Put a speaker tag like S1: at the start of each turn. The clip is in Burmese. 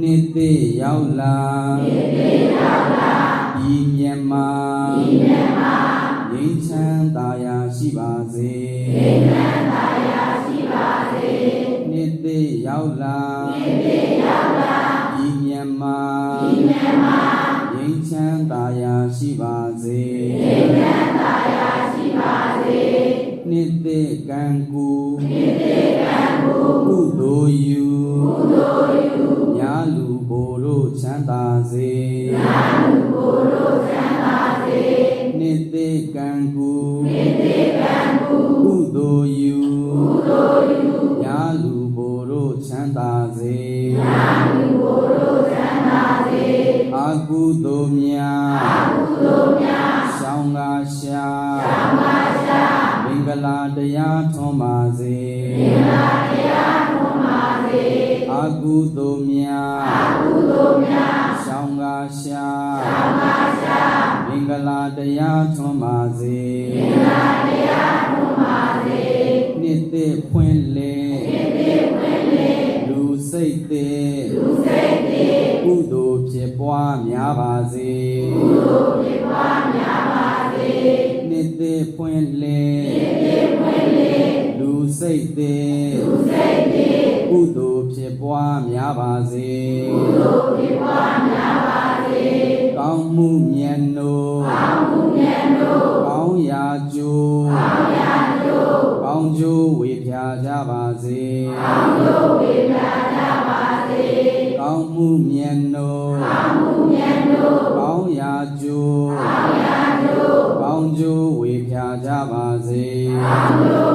S1: နှစ်သိရောက်လာနှစ်သိရောက်လာဤမြတ်မှာဤမြတ်မှာငြိမ်းချမ်းသာယာရှိပါစေငြိမ်းချမ်းသာယာရှိပါစေနှစ်သိရောက်လာနှစ်သိရောက်လာဤမြတ်မှာဤမြတ်မှာငြိမ်းချမ်းသာယာရှိပါစေငြိမ်းချမ်းသာယာရှိပါစေနှစ်သိကံကူနှစ်သိကံကူကုသိုလ်ယူညာ ကံကူနှစ်သိကံကူကုသိုလ်ယူကုသိုလ်ယူညာလူဘိုလ်တို့ချမ်းသာစေညာလူဘိုလ်တို့ချမ်းသာစေအာကုသိုလ်များအာကုသိုလ်များရှောင်းကားရှာရှောင်းကားရှာမင်္ဂလာတရားထွန်းပါစေမင်္ဂလာတရားထွန်းပါစေအာကုသိုလ်များအာကုသိုလ်များရှောင်းကားရှာရှောင်းကားရှာမင်္ဂလာတရားထွန်းပါစေမင်္ဂလာတရားထွန်းပါစေနှစ်သိဖွင့်လေနှစ်သိဖွင့်လေလူစိတ်သေးလူစိတ်သေးကုသိုလ်ဖြစ်ပွားများပါစေကုသိုလ်ဖြစ်ပွားများပါစေနှစ်သိဖွင့်လေနှစ်သိဖွင့်လေလူစိတ်သေးလူစိတ်သေးကုသိုလ်ဖြစ်ပွားများပါစေကုသိုလ်ဖြစ်ပွားများ င်းကျိုးဝေဖြာကြပါစေကောင်းကျိုးဝေဖြာကြပါစေကောင်းမှုမြတ်နိုးကောင်းမှုမြတ်နိုးကောင်းရာကျိုးကောင်းရာကျိုးကောင်းကျိုးဝေဖြာကြပါစေကောင်းကျိုး